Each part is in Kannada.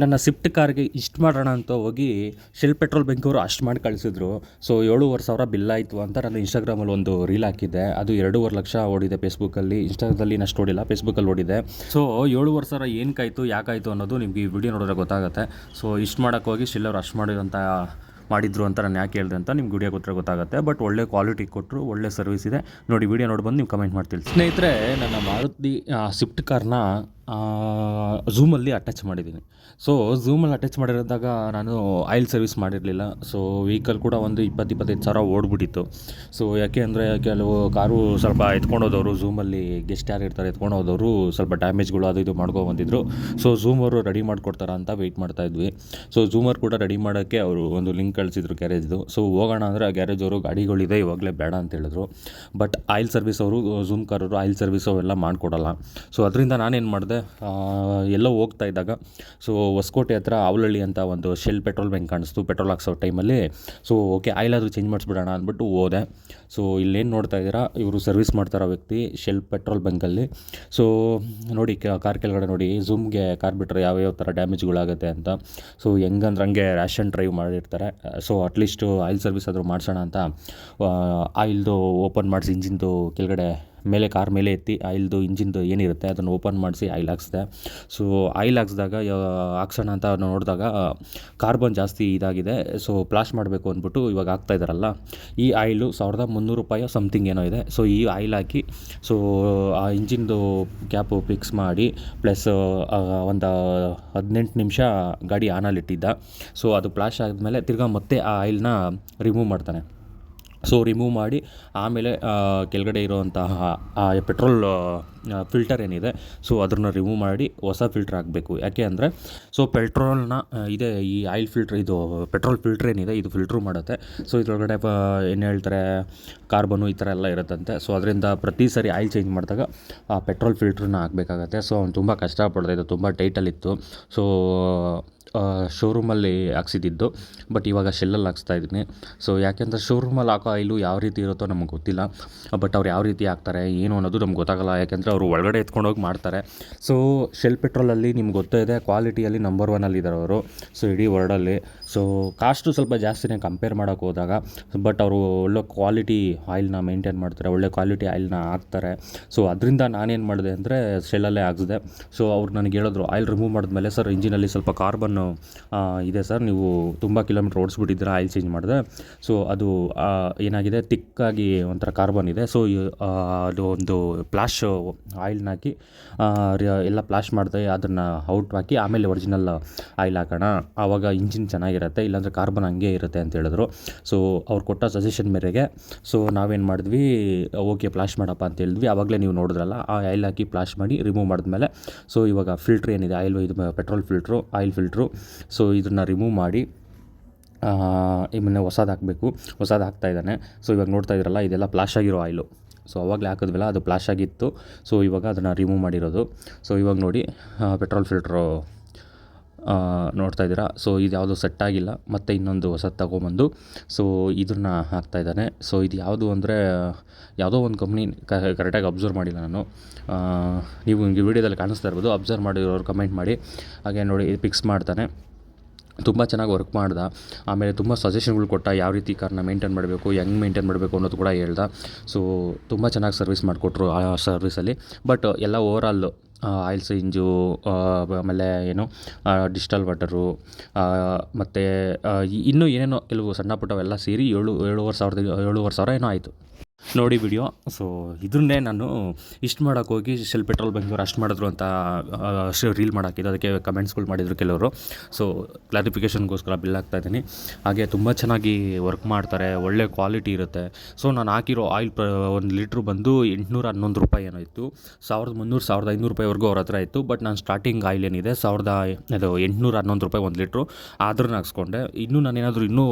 ನನ್ನ ಸ್ವಿಫ್ಟ್ ಕಾರ್ಗೆ ಇಷ್ಟು ಮಾಡೋಣ ಅಂತ ಹೋಗಿ ಶೆಲ್ ಪೆಟ್ರೋಲ್ ಬ್ಯಾಂಕವರು ಅಷ್ಟು ಮಾಡಿ ಕಳಿಸಿದ್ರು. ಸೊ ಏಳುವರೆ ಸಾವಿರ ಬಿಲ್ ಆಯಿತು ಅಂತ ನಾನು ಇನ್ಸ್ಟಾಗ್ರಾಮಲ್ಲಿ ಒಂದು ರೀಲ್ ಹಾಕಿದ್ದೆ. ಅದು ಎರಡೂವರೆ ಲಕ್ಷ ಓಡಿದೆ ಫೇಸ್ಬುಕ್ಕಲ್ಲಿ ಇನ್ಸ್ಟಾದಲ್ಲಿ ಅಷ್ಟು ಓಡಿಲ್ಲ ಫೇಸ್ಬುಕ್ಕಲ್ಲಿ ಓಡಿದೆ. ಸೊ ಏಳುವರೆ ಸಾವಿರ ಏನಕ್ಕಾಯಿತು ಯಾಕಾಯಿತು ಅನ್ನೋದು ನಿಮಗೆ ಈ ವಿಡಿಯೋ ನೋಡಿದ್ರೆ ಗೊತ್ತಾಗುತ್ತೆ. ಸೊ ಇಷ್ಟು ಮಾಡೋಕ್ಕೆ ಹೋಗಿ ಶೆಲ್ ಅವ್ರು ಅಷ್ಟು ಮಾಡಿದಂಥ ಮಾಡಿದ್ರು ಅಂತ ನಾನು ಯಾಕೆ ಹೇಳಿದೆ ಅಂತ ನಿಮ್ಗೆ ವಿಡಿಯೋ ಕೊಟ್ಟರೆ ಗೊತ್ತಾಗುತ್ತೆ. ಬಟ್ ಒಳ್ಳೆ ಕ್ವಾಲಿಟಿ ಕೊಟ್ಟರು ಒಳ್ಳೆ ಸರ್ವಿಸ್ ಇದೆ. ನೋಡಿ ವಿಡಿಯೋ ನೋಡಿ ಬಂದು ನೀವು ಕಮೆಂಟ್ ಮಾಡ್ತೀವಿ ಸ್ನೇಹಿತರೆ, ನನ್ನ ಮಾರುತಿ ಸ್ವಿಫ್ಟ್ ಕಾರ್ನ ಝೂಮಲ್ಲಿ ಅಟ್ಯಾಚ್ ಮಾಡಿದ್ದೀನಿ. ಸೊ ಝೂಮಲ್ಲಿ ಅಟ್ಯಾಚ್ ಮಾಡಿರೋದಾಗ ನಾನು ಆಯಿಲ್ ಸರ್ವಿಸ್ ಮಾಡಿರಲಿಲ್ಲ. ಸೊ ವೆಹಿಕಲ್ ಕೂಡ ಒಂದು ಇಪ್ಪತ್ತು, ಇಪ್ಪತ್ತೈದು ಸಾವಿರ ಓಡ್ಬಿಟ್ಟಿತ್ತು. ಸೊ ಯಾಕೆ ಅಂದರೆ ಕೆಲವು ಕಾರು ಸ್ವಲ್ಪ ಎತ್ಕೊಂಡು ಹೋದವರು ಝೂಮಲ್ಲಿ ಗೆಸ್ಟ್ ಯಾರು ಇರ್ತಾರೆ ಎತ್ಕೊಂಡು ಹೋದವರು ಸ್ವಲ್ಪ ಡ್ಯಾಮೇಜ್ಗಳು ಅದು ಇದು ಮಾಡ್ಕೊ ಬಂದಿದ್ರು. ಸೊ ಝೂಮ್ ಅವರು ರೆಡಿ ಮಾಡಿಕೊಡ್ತಾರ ಅಂತ ವೆಯ್ಟ್ ಮಾಡ್ತಾ ಇದ್ವಿ. ಸೊ ಝೂಮರ್ ಕೂಡ ರೆಡಿ ಮಾಡೋಕ್ಕೆ ಅವರು ಒಂದು ಲಿಂಕ್ ಕಳಿಸಿದ್ರು ಗ್ಯಾರೇಜ್ದು ಸೊ ಹೋಗೋಣ ಅಂದರೆ ಆ ಗ್ಯಾರೇಜವರು ಗಾಡಿಗಳಿದೆ, ಇವಾಗಲೇ ಬೇಡ ಅಂತ ಹೇಳಿದ್ರು. ಬಟ್ ಆಯಿಲ್ ಸರ್ವಿಸ್ ಅವರು ಝೂಮ್ ಕಾರವರು ಆಯಿಲ್ ಸರ್ವಿಸ್ ಅವೆಲ್ಲ ಮಾಡಿಕೊಡಲ್ಲ. ಸೊ ಅದರಿಂದ ನಾನೇನು ಮಾಡಿದೆ ಎಲ್ಲೋ ಹೋಗ್ತಾ ಇದ್ದಾಗ. ಸೊ ಹೊಸಕೋಟೆ ಹತ್ರ ಅವಲಹಳ್ಳಿ ಅಂತ ಒಂದು ಶೆಲ್ ಪೆಟ್ರೋಲ್ ಬ್ಯಾಂಕ್ ಕಾಣಿಸ್ತು ಪೆಟ್ರೋಲ್ ಹಾಕ್ಸೋ ಟೈಮಲ್ಲಿ ಸೊ ಓಕೆ ಆಯಿಲ್ ಆದರೂ ಚೇಂಜ್ ಮಾಡಿಸ್ಬಿಡೋಣ ಅಂದ್ಬಿಟ್ಟು ಹೋದೆ. ಸೊ ಇಲ್ಲೇನು ನೋಡ್ತಾ ಇದ್ದೀರಾ, ಇವರು ಸರ್ವಿಸ್ ಮಾಡ್ತಾರೋ ವ್ಯಕ್ತಿ ಶೆಲ್ ಪೆಟ್ರೋಲ್ ಬ್ಯಾಂಕಲ್ಲಿ ಸೊ ನೋಡಿ ಕಾರ್ ಕೆಳಗಡೆ ನೋಡಿ ಝೂಮ್ಗೆ ಕಾರ್ ಬಿಟ್ಟರೆ ಯಾವ್ಯಾವ ಥರ ಡ್ಯಾಮೇಜ್ಗಳಾಗುತ್ತೆ ಅಂತ. ಸೊ ಹೆಂಗಂದ್ರೆ ಹಂಗೆ ರ್ಯಾಷನ್ ಡ್ರೈವ್ ಮಾಡಿರ್ತಾರೆ. So at least oil service ಆದರೂ ಮಾಡಿಸೋಣ ಅಂತ ಆಯಿಲ್ದು ಓಪನ್ ಮಾಡಿಸಿ ಇಂಜಿನ್ದು ಕೆಳಗಡೆ ಮೇಲೆ ಕಾರ್ ಮೇಲೆ ಎತ್ತಿ ಆಯಿಲ್ದು ಇಂಜಿನ್ದು ಏನಿರುತ್ತೆ ಅದನ್ನು ಓಪನ್ ಮಾಡಿಸಿ ಆಯಿಲ್ ಹಾಕ್ಸಿದೆ ಸೊ ಆಯಿಲ್ ಹಾಕ್ಸಿದಾಗ ಹಾಕ್ಸೋಣ ಅಂತ ನೋಡಿದಾಗ ಕಾರ್ಬನ್ ಜಾಸ್ತಿ ಇದಾಗಿದೆ. ಸೊ ಪ್ಲಾಶ್ ಮಾಡಬೇಕು ಅಂದ್ಬಿಟ್ಟು ಇವಾಗ ಹಾಕ್ತಾ ಇದ್ದಾರಲ್ಲ ಈ ಆಯಿಲು ಸಾವಿರದ ಮುನ್ನೂರು ರೂಪಾಯಿ ಸಮಥಿಂಗ್ ಏನೋ ಇದೆ. ಸೊ ಈ ಆಯಿಲ್ ಹಾಕಿ ಸೊ ಆ ಇಂಜಿನ್ದು ಕ್ಯಾಪು ಫಿಕ್ಸ್ ಮಾಡಿ, ಪ್ಲಸ್ ಒಂದು ಹದಿನೆಂಟು ನಿಮಿಷ ಗಾಡಿ ಆನಲ್ಲಿಟ್ಟಿದ್ದ ಸೊ ಅದು ಪ್ಲಾಶ್ ಆದಮೇಲೆ ತಿರ್ಗಾ ಮತ್ತೆ ಆ ಆಯಿಲ್ನ ರಿಮೂವ್ ಮಾಡ್ತಾನೆ. ಸೊ ರಿಮೂವ್ ಮಾಡಿ, ಆಮೇಲೆ ಕೆಳಗಡೆ ಇರುವಂತಹ ಪೆಟ್ರೋಲ್ ಫಿಲ್ಟರ್ ಏನಿದೆ, ಸೊ ಅದನ್ನು ರಿಮೂವ್ ಮಾಡಿ ಹೊಸ ಫಿಲ್ಟ್ರ್ ಹಾಕಬೇಕು. ಯಾಕೆ ಅಂದರೆ, ಸೊ ಪೆಟ್ರೋಲ್ನ ಇದೆ ಈ ಆಯಿಲ್ ಫಿಲ್ಟ್ರ್ ಇದು ಪೆಟ್ರೋಲ್ ಫಿಲ್ಟ್ರ್ ಏನಿದೆ, ಇದು ಫಿಲ್ಟ್ರ್ ಮಾಡುತ್ತೆ. ಸೊ ಇದ್ರೊಳಗಡೆ ಏನು ಹೇಳ್ತಾರೆ ಕಾರ್ಬನು ಈ ಥರ ಎಲ್ಲ ಇರುತ್ತಂತೆ. ಸೊ ಅದರಿಂದ ಪ್ರತಿ ಸರಿ ಆಯಿಲ್ ಚೇಂಜ್ ಮಾಡಿದಾಗ, ಆ ಪೆಟ್ರೋಲ್ ಫಿಲ್ಟ್ರನ್ನ ಹಾಕಬೇಕಾಗತ್ತೆ. ಸೊ ಅವ್ನು ತುಂಬ ಕಷ್ಟಪಡ್ತಾ ಇದ್ದ, ತುಂಬ ಟೈಟಲ್ಲಿತ್ತು ಸೊ ಶೋರೂಮಲ್ಲಿ ಹಾಕ್ಸಿದ್ದಿದ್ದು ಬಟ್ ಇವಾಗ ಶೆಲ್ಲಲ್ಲಿ ಹಾಕ್ಸ್ತಾ ಇದ್ದೀನಿ. ಸೊ ಯಾಕೆಂದರೆ ಶೋರೂಮಲ್ಲಿ ಹಾಕೋ ಆಯಿಲು ಯಾವ ರೀತಿ ಇರುತ್ತೋ ನಮಗೆ ಗೊತ್ತಿಲ್ಲ. ಬಟ್ ಅವ್ರು ಯಾವ ರೀತಿ ಹಾಕ್ತಾರೆ, ಏನು ಅನ್ನೋದು ನಮ್ಗೆ ಗೊತ್ತಾಗಲ್ಲ. ಯಾಕೆಂದರೆ ಅವರು ಒಳಗಡೆ ಎತ್ಕೊಂಡೋಗಿ ಮಾಡ್ತಾರೆ. ಸೊ ಶೆಲ್ ಪೆಟ್ರೋಲಲ್ಲಿ ನಿಮ್ಗೆ ಗೊತ್ತೇ ಇದೆ ಕ್ವಾಲಿಟಿಯಲ್ಲಿ ನಂಬರ್ ಒನಲ್ಲಿ ಇದ್ದಾರೆ ಅವರು. ಸೊ ಇಡೀ ವರ್ಲ್ಡಲ್ಲಿ ಸೊ ಕಾಸ್ಟು ಸ್ವಲ್ಪ ಜಾಸ್ತಿನೇ ಕಂಪೇರ್ ಮಾಡೋಕ್ಕೆ ಹೋದಾಗ ಬಟ್ ಅವರು ಒಳ್ಳೆ ಕ್ವಾಲಿಟಿ ಆಯಿಲ್ನ ಮೇಂಟೈನ್ ಮಾಡ್ತಾರೆ, ಒಳ್ಳೆ ಕ್ವಾಲಿಟಿ ಆಯಿಲ್ನ ಹಾಕ್ತಾರೆ. ಸೊ ಅದರಿಂದ ನಾನೇನು ಮಾಡಿದೆ ಅಂದರೆ ಶೆಲ್ಲಲ್ಲೇ ಹಾಕ್ಸಿದೆ. ಸೊ ಅವ್ರು ನನಗೆ ಹೇಳಿದ್ರು ಆಯಿಲ್ ರಿಮೂವ್ ಮಾಡಿದ್ಮೇಲೆ ಸರ್ ಇಂಜಿನಲ್ಲಿ ಸ್ವಲ್ಪ ಕಾರ್ಬನ್ನು ಇದೆ ಸರ್, ನೀವು ತುಂಬ ಕಿಲೋಮೀಟ್ರ್ ಓಡಿಸ್ಬಿಟ್ಟಿದ್ದೀರ, ಆಯಿಲ್ ಚೇಂಜ್ ಮಾಡಿದೆ ಸೊ, ಅದು ಏನಾಗಿದೆ ತಿಕ್ಕಾಗಿ ಒಂಥರ ಕಾರ್ಬನ್ ಇದೆ. ಸೊ ಅದು ಒಂದು ಪ್ಲಾಶ್ ಆಯಿಲ್ನ ಹಾಕಿ ಎಲ್ಲ ಪ್ಲಾಶ್ ಮಾಡಿದೆ, ಅದನ್ನು ಔಟ್ ಹಾಕಿ, ಆಮೇಲೆ ಒರಿಜಿನಲ್ ಆಯಿಲ್ ಹಾಕೋಣ. ಆವಾಗ ಇಂಜಿನ್ ಚೆನ್ನಾಗಿರುತ್ತೆ, ಇಲ್ಲಾಂದರೆ ಕಾರ್ಬನ್ ಹಂಗೆ ಇರುತ್ತೆ ಅಂತ ಹೇಳಿದ್ರು. ಸೊ, ಅವ್ರು ಕೊಟ್ಟ ಸಜೆಷನ್ ಮೇರೆಗೆ, ಸೊ, ನಾವೇನು ಮಾಡಿದ್ವಿ, ಓಕೆ ಪ್ಲಾಶ್ ಮಾಡಪ್ಪ ಅಂತ ಹೇಳಿದ್ವಿ. ಆವಾಗಲೇ ನೀವು ನೋಡಿದ್ರಲ್ಲ, ಆ ಆಯಿಲ್ ಹಾಕಿ ಪ್ಲಾಶ್ ಮಾಡಿ ರಿಮೂವ್ ಮಾಡಿದ್ಮೇಲೆ, ಸೊ, ಇವಾಗ ಫಿಲ್ಟ್ರ್ ಏನಿದೆ, ಆಯಿಲ್ ಇದು petrol filter oil filter so ಇದನ್ನು ರಿಮೂವ್ ಮಾಡಿ ಇನ್ನು ಹೊಸದು ಹಾಕಬೇಕು. ಹೊಸದು ಹಾಕ್ತಾ ಇದ್ದಾನೆ. ಸೊ ಇವಾಗ ನೋಡ್ತಾ ಇದ್ರಲ್ಲ, ಇದೆಲ್ಲ ಪ್ಲಾಶ್ ಆಗಿರೋ ಆಯಿಲು ಸೊ ಅವಾಗಲೇ ಹಾಕಿದ್ವಲ್ಲ, ಅದು ಪ್ಲಾಶ್ ಆಗಿತ್ತು. ಸೊ ಇವಾಗ ಅದನ್ನು ರಿಮೂವ್ ಮಾಡಿರೋದು. ಸೊ ಇವಾಗ ನೋಡಿ ಪೆಟ್ರೋಲ್ ಫಿಲ್ಟ್ರು ನೋಡ್ತಾ ಇದ್ದೀರಾ. ಸೊ ಇದು ಯಾವುದು ಸೆಟ್ ಆಗಿಲ್ಲ. ಮತ್ತು ಇನ್ನೊಂದು ಹೊಸದು ತಗೊಂಬಂದು. ಸೊ ಇದನ್ನು ಹಾಕ್ತಾ ಇದ್ದಾನೆ. ಸೊ ಇದು ಯಾವುದು ಅಂದರೆ, ಯಾವುದೋ ಒಂದು ಕಂಪ್ನಿ ಕರೆಕ್ಟಾಗಿ ಅಬ್ಸರ್ವ್ ಮಾಡಿಲ್ಲ ನಾನು. ನೀವು ನಿಮಗೆ ವೀಡಿಯೋದಲ್ಲಿ ಕಾಣಿಸ್ತಾ ಇರ್ಬೋದು. ಅಬ್ಸರ್ವ್ ಮಾಡಿರೋರು ಕಮೆಂಟ್ ಮಾಡಿ. ಹಾಗೆ ನೋಡಿ ಪಿಕ್ಸ್ ಮಾಡ್ತಾನೆ. ತುಂಬ ಚೆನ್ನಾಗಿ ವರ್ಕ್ ಮಾಡ್ದ. ಆಮೇಲೆ ತುಂಬ ಸಜೆಷನ್ಗಳು ಕೊಟ್ಟ. ಯಾವ ರೀತಿ ಕಾರ್ನ ಮೇಂಟೈನ್ ಮಾಡಬೇಕು, ಹೆಂಗೆ ಮೇಂಟೈನ್ ಮಾಡಬೇಕು ಅನ್ನೋದು ಕೂಡ ಹೇಳ್ದ. ಸೊ ತುಂಬ ಚೆನ್ನಾಗಿ ಸರ್ವಿಸ್ ಮಾಡಿಕೊಟ್ರು ಆ ಸರ್ವಿಸಲ್ಲಿ ಬಟ್ ಎಲ್ಲ ಓವರಾಲ್ ಆಯಿಲ್ ಸೈಂಜು ಆಮೇಲೆ ಏನು ಡಿಜಿಟಲ್ ವಾಟರು ಮತ್ತು ಇನ್ನೂ ಏನೇನೋ, ಕೆಲವು ಸಣ್ಣ ಪುಟ್ಟವೆಲ್ಲ ಸೇರಿ ಏಳು, ಏಳುವರೆ ಸಾವಿರದ, ಏಳುವರೆ ಸಾವಿರ ಏನೋ ಆಯಿತು. ನೋಡಿ ವಿಡಿಯೋ ಸೊ ಇದನ್ನೇ ನಾನು ಇಷ್ಟು ಮಾಡೋಕೆ ಹೋಗಿ ಶೆಲ್ ಪೆಟ್ರೋಲ್ ಬೆಂಗಳೂರು ಅಷ್ಟು ಮಾಡಿದ್ರು ಅಂತ ರೀಲ್ ಮಾಡಾಕಿದ್ದು. ಅದಕ್ಕೆ ಕಮೆಂಟ್ಸ್ಗಳು ಮಾಡಿದರು ಕೆಲವರು. ಸೊ ಕ್ಲಾರಿಫಿಕೇಷನ್ಗೋಸ್ಕರ ಬಿಲ್ ಹಾಕ್ತಾ ಇದ್ದೀನಿ. ಹಾಗೆ ತುಂಬ ಚೆನ್ನಾಗಿ ವರ್ಕ್ ಮಾಡ್ತಾರೆ. ಒಳ್ಳೆ ಕ್ವಾಲಿಟಿ ಇರುತ್ತೆ. ಸೊ ನಾನು ಹಾಕಿರೋ ಆಯಿಲ್ ಪ್ರ, ಒಂದು ಲೀಟ್ರು ಬಂದು ಎಂಟುನೂರ ಹನ್ನೊಂದು ರೂಪಾಯಿ ಏನೋ ಇತ್ತು. ಸಾವಿರದ ಮುನ್ನೂರು, ಸಾವಿರದ ಐನೂರು ರೂಪಾಯಿವರೆಗೂ ಅವ್ರ ಹತ್ರ ಇತ್ತು. ಬಟ್ ನಾನು ಸ್ಟಾರ್ಟಿಂಗ್ ಆಯಿಲ್ ಏನಿದೆ, ಸಾವಿರದ ಅದು ಎಂಟುನೂರ ಹನ್ನೊಂದು ರೂಪಾಯಿ ಒಂದು ಲೀಟ್ರು ಆದ್ರೂ ಹಾಕ್ಸ್ಕೊಂಡೆ. ಇನ್ನೂ ನಾನೇನಾದರೂ ಇನ್ನೂ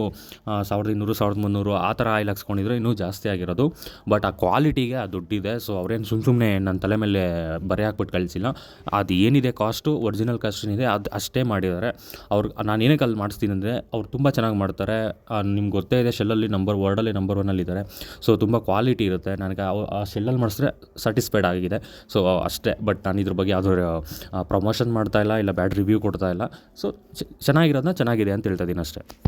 ಸಾವಿರದ ಇನ್ನೂರು, ಸಾವಿರದ ಮುನ್ನೂರು ಆ ಥರ ಆಯಿಲ್ ಹಾಕ್ಸ್ಕೊಂಡಿದ್ರೆ ಇನ್ನೂ ಜಾಸ್ತಿ ಆಗಿರೋದು. ಬಟ್ ಆ ಕ್ವಾಲಿಟಿಗೆ ಆ ದುಡ್ಡಿದೆ. ಸೊ ಅವ್ರೇನು ಸುಮ್ಮ ಸುಮ್ಮನೆ ನನ್ನ ತಲೆ ಮೇಲೆ ಬರೆ ಹಾಕ್ಬಿಟ್ಟು ಕಳಿಸಿಲ್ಲ. ಅದು ಏನಿದೆ ಕಾಸ್ಟು ಒರಿಜಿನಲ್ ಕಾಸ್ಟ್ ಏನಿದೆ? ಅದು ಅಷ್ಟೇ ಮಾಡಿದ್ದಾರೆ. ಅವ್ರು, ನಾನು ಏನಕ್ಕೆ ಅಲ್ಲಿ ಮಾಡಿಸ್ತೀನಿ ಅಂದರೆ ಅವ್ರು ತುಂಬ ಚೆನ್ನಾಗಿ ಮಾಡ್ತಾರೆ. ನಿಮ್ಗೆ ಗೊತ್ತೇ ಇದೆ ಶೆಲ್ಲಲ್ಲಿ ನಂಬರ್ ವರ್ಡಲ್ಲಿ ನಂಬರ್ ಒನ್ನಲ್ಲಿದ್ದಾರೆ ಸೊ ತುಂಬ ಕ್ವಾಲಿಟಿ ಇರುತ್ತೆ. ನನಗೆ ಆ ಶೆಲ್ಲಲ್ಲಿ ಮಾಡಿಸಿದ್ರೆ ಸ್ಯಾಟಿಸ್ಫೈಡ್ ಆಗಿದೆ. ಸೊ ಅಷ್ಟೇ. ಬಟ್ ನಾನು ಇದ್ರ ಬಗ್ಗೆ ಯಾವುದೋ ಪ್ರಮೋಷನ್ ಮಾಡ್ತಾ ಇಲ್ಲ ಇಲ್ಲ ಬ್ಯಾಡ್ ರಿವ್ಯೂ ಕೊಡ್ತಾ ಇಲ್ಲ. ಸೊ ಚೆನ್ನಾಗಿರೋದನ್ನ ಚೆನ್ನಾಗಿದೆ ಅಂತ ಹೇಳ್ತಾ ಇದ್ದೀನಿ ಅಷ್ಟೇ.